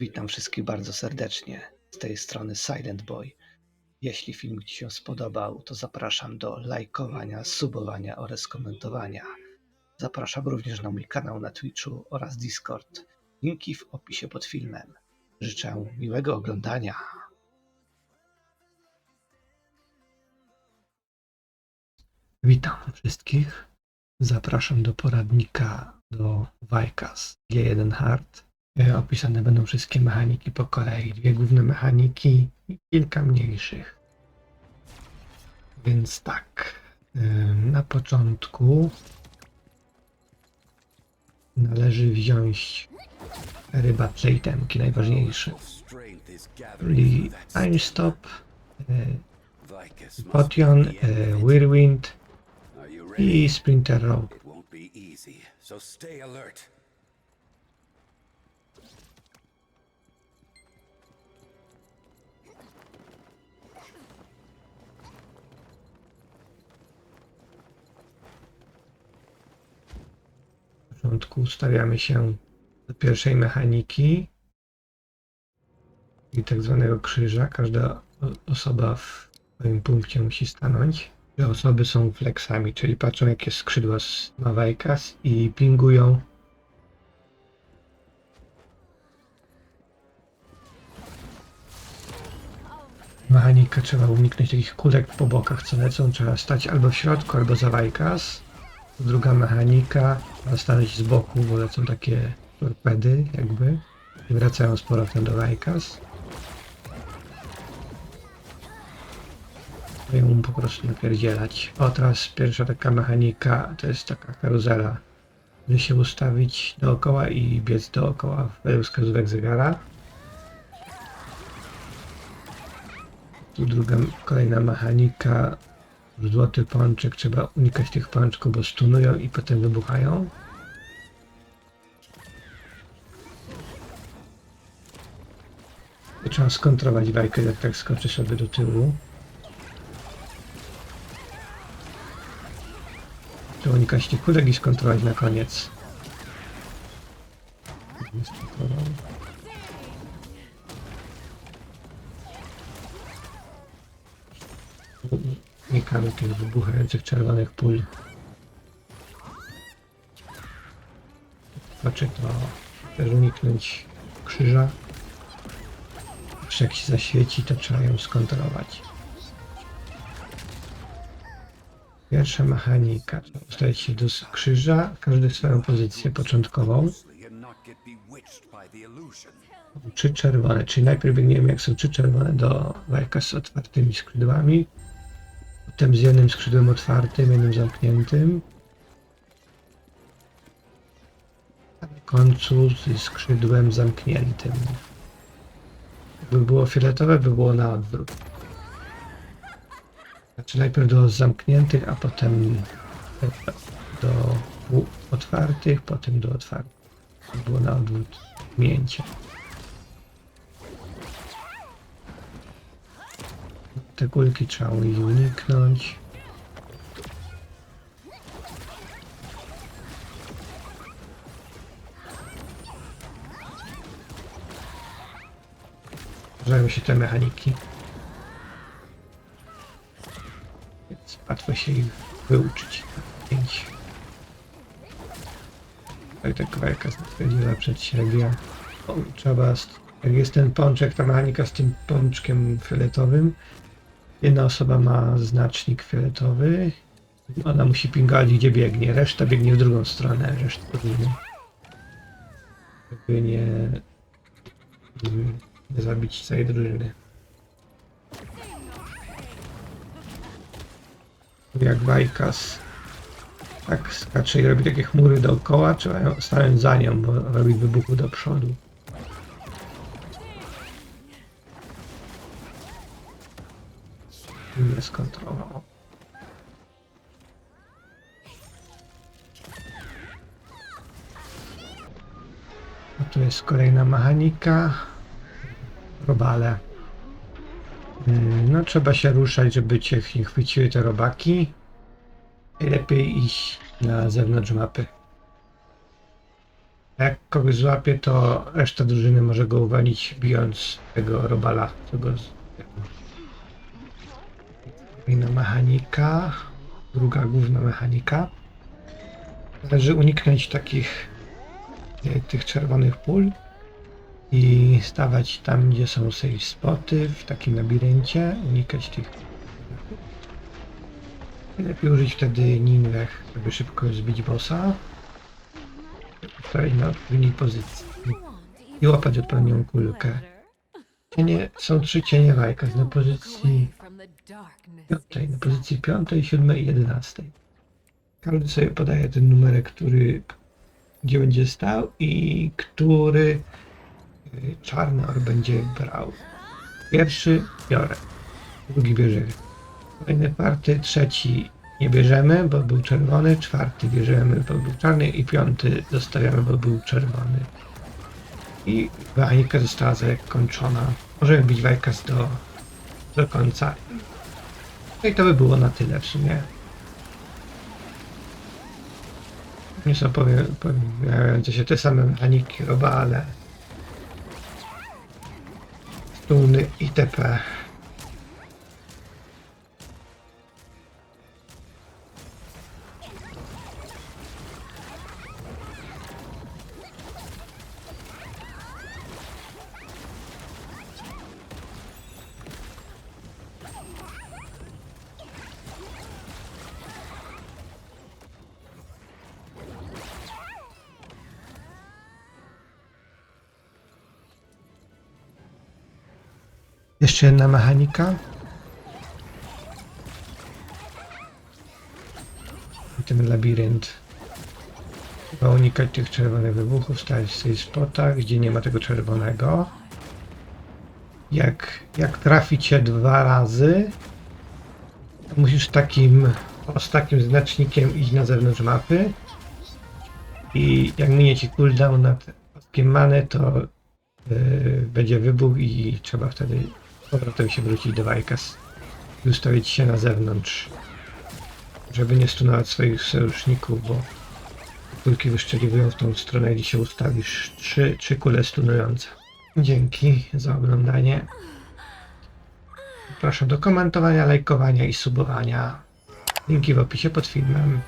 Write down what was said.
Witam wszystkich bardzo serdecznie. Z tej strony Silent Boy. Jeśli film Ci się spodobał, to zapraszam do lajkowania, subowania oraz komentowania. Zapraszam również na mój kanał na Twitchu oraz Discord. Linki w opisie pod filmem. Życzę miłego oglądania. Witam wszystkich. Zapraszam do poradnika do Wajkas G1 Hard. E, Opisane będą wszystkie mechaniki po kolei. Dwie główne mechaniki i kilka mniejszych. Więc tak. e, Na początku należy wziąć ryba playtemki najważniejsze. Czyli Time Stop, e, Potion, Whirlwind i Sprinter Rope. Początku ustawiamy się do pierwszej mechaniki i tak zwanego krzyża. Każda osoba w swoim punkcie musi stanąć. Te osoby są flexami, czyli patrzą jakie skrzydła ma Wajkas i pingują. Mechanika trzeba uniknąć takich kulek po bokach, co lecą. Trzeba stać albo w środku, albo za Wajkas. Druga mechanika, trzeba stanąć z boku, bo lecą takie torpedy jakby. I wracają z powrotem do Wajkas. I ją po prostu napierdzielać. O, teraz pierwsza taka mechanika, to jest taka karuzela. Żeby się ustawić dookoła i biec dookoła według wskazówek zegara. Tu druga, kolejna mechanika. Złoty pączek, trzeba unikać tych pączków, bo stunują i potem wybuchają. I trzeba skontrować bajkę, jak tak skoczy sobie do tyłu. Trzeba unikać tych kulek i skontrować na koniec. Nie Unikamy tych wybuchających czerwonych pól. Znaczy to też uniknąć krzyża. Jeszcze jak się zaświeci, to trzeba ją skontrolować. Pierwsza mechanika. Ustawić się do krzyża, każdy swoją pozycję początkową. Trzy czerwone, czyli najpierw biegniemy jak są trzy czerwone do wajka z otwartymi skrzydłami. Potem z jednym skrzydłem otwartym, jednym zamkniętym. A na końcu ze skrzydłem zamkniętym. Jakby było fioletowe, by było na odwrót. Znaczy najpierw do zamkniętych, a potem do otwartych, potem do otwartych. To Było na odwrót mięcie. Te kulki trzeba uniknąć. Zdarzają się te mechaniki. Więc łatwo się ich wyuczyć. Pięć. Tak tak walka stwierdziła przed siebie. Trzeba, jak jest ten pączek, ta mechanika z tym pączkiem fioletowym, Jedna osoba ma znacznik fioletowy. Ona musi pingować gdzie biegnie. Reszta biegnie w drugą stronę. Reszta drużyny. Żeby nie, nie zabić całej drużyny. Jak Wajkas tak skacze i robi takie chmury dookoła, trzeba ją stanąć za nią, bo robi wybuchu do przodu. Nie skontrolował. A tu jest kolejna mechanika. Robale. Mm, No trzeba się ruszać, żeby cię nie chwyciły te robaki. Najlepiej iść na zewnątrz mapy. Jak kogoś złapie, to reszta drużyny może go uwalić, bijąc tego robala, Kolejna mechanika, druga główna mechanika. Należy uniknąć takich e, tych czerwonych pól i stawać tam, gdzie są safe spoty, w takim labiryncie, unikać tych. Lepiej użyć wtedy ninwech, żeby szybko zbić bossa. Stać na odpowiedniej pozycji i łapać odpowiednią kulkę. Cienie, są trzy cienie Wajkas na pozycji piątej, na pozycji piątej, siódmej i jedenastej. Każdy sobie podaje ten numerek, który gdzie będzie stał i który y, czarny or będzie brał. Pierwszy biorę, drugi bierze. Kolejny party, trzeci nie bierzemy, bo był czerwony, czwarty bierzemy, bo był czarny i piąty zostawiamy, bo był czerwony. I bajka została zakończona. Możemy bić Wajkas do, do końca. No i to by było na tyle w sumie. Nie są pojawiające się te same mechaniki robale, stuny itp. Jeszcze jedna mechanika. I ten labirynt. Trzeba unikać tych czerwonych wybuchów, stać w tych spotach, gdzie nie ma tego czerwonego. Jak, jak traficie dwa razy, to musisz takim, z takim znacznikiem iść na zewnątrz mapy. I jak minie ci cooldown nad paskiem many, to yy, będzie wybuch i trzeba wtedy powrotem się wrócić do Wajkas i ustawić się na zewnątrz, żeby nie stunować swoich sojuszników, bo kulki wyszczeliwują w tą stronę, gdzie się ustawisz. Trzy, trzy kule stunujące. Dzięki za oglądanie. Zapraszam do komentowania, lajkowania i subowania. Linki w opisie pod filmem.